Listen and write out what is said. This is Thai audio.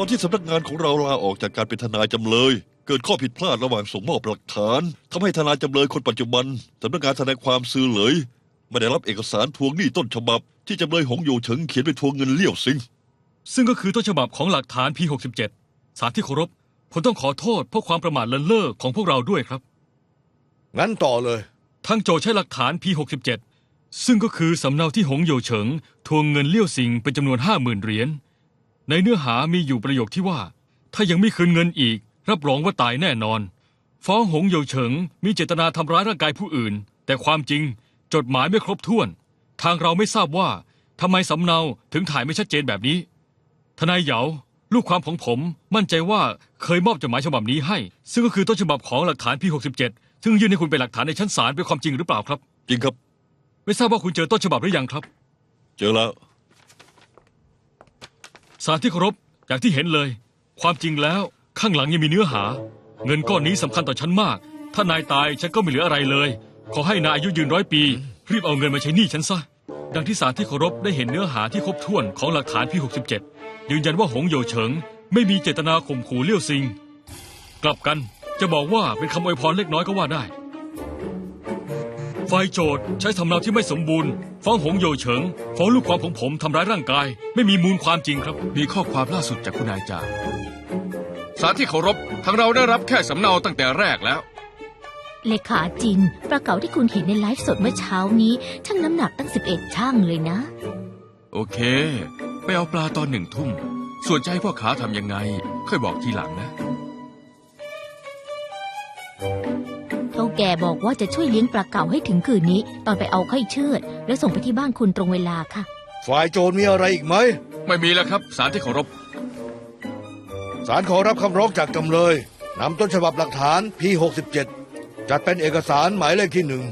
ตอนที่สำนักงานของเราลาออกจากการเป็นทนายจำเลย เกิดข้อผิดพลาดระหว่างส่งมอบหลักฐานทำให้ทนายจำเลยคนปัจจุบันสำนักงานทนายความซือเหลยไม่ได้รับเอกสารทวงหนี้ต้นฉบับ ที่จำเลยหงโยเฉิงเขียนไปทวงเงินเลี่ยวซิงซึ่งก็คือต้นฉบับของหลักฐาน P67 สารที่เคารพผมต้องขอโทษเพราะความประมาทเลินเล่อของพวกเราด้วยครับ งั้นต่อเลยทั้งโจทย์ใช้หลักฐาน P67 ซึ่งก็คือสำเนาที่หงโยเฉิง ทวงเงินเลี่ยวซิงเป็นจำนวนห้าหมื่นเหรียญ ในเนื้อหามีอยู่ประโยคที่ว่า ถ้ายังไม่คืนเงินอีก รับรองว่าตายแน่นอน ฟ้องหงโยเฉิง มีเจตนาทำร้ายร่างกายผู้อื่น แต่ความจริง จดหมายไม่ครบถ้วน ทางเราไม่ทราบว่าทำไมสำเนาถึงถ่ายไม่ชัดเจนแบบนี้ ทนายเหยาลูกความของผมมั่นใจว่าเคยมอบจดหมายฉบับนี้ให้ ซึ่งก็คือต้นฉบับของหลักฐาน P67 ซึ่งยื่นให้คุณเป็นหลักฐานในชั้นศาลเป็นความจริงหรือเปล่าครับ จริงครับ ไม่ทราบว่าคุณเจอต้นฉบับหรือยังครับ เจอแล้ว สารที่เคารพอย่างที่เห็นเลย ความจริงแล้วข้างหลังยังมีเนื้อหา เงินก้อนนี้สำคัญต่อฉันมาก ถ้านายตายฉันก็ไม่เหลืออะไรเลย ขอให้นายอายุยืนร้อยปี รีบเอาเงินมาใช้หนี้ฉันซะ ดังที่สารที่เคารพได้เห็นเนื้อหาที่ครบถ้วนของหลักฐานพี่67 ยืนยันว่าหงโยเฉิง ไม่มีเจตนาข่มขู่เลี้ยวซิง กลับกันจะบอกว่าเป็นคำอวยพรเล็กน้อยก็ว่าได้ ฝ่ายโจทย์ใช้สำเนาที่ไม่สมบูรณ์ ฟ้องหงโยเฉิงฟ้องลูกความของผมทำร้ายร่างกาย ไม่มีมูลความจริงครับ มีข้อความล่าสุดจากคุณนายจ่าสารที่เคารพทางเราได้รับแค่สำเนาตั้งแต่แรกแล้ว เลขาจินปลาเก๋าที่คุณเห็นในไลฟ์สดเมื่อเช้านี้ช่างน้ำหนักตั้ง 11ช่างเลยนะ โอเค ไปเอาปลาตอนหนึ่งทุ่ม ส่วนจะให้พ่อขาทำยังไง ค่อยบอกทีหลังนะเท่าแก่บอกว่าจะช่วยเลี้ยงปลาเก๋าให้ถึงคืนนี้ ตอนไปเอาค่อยเชือด แล้วส่งไปที่บ้านคุณตรงเวลาค่ะ ฝ่ายโจรมีอะไรอีกไหม ไม่มีแล้วครับ สารที่เคารพศาลขอรับคำร้องจากจำเลยนำต้นฉบับหลักฐาน P67 จัดเป็นเอกสารหมายเลขที่หนึ่ง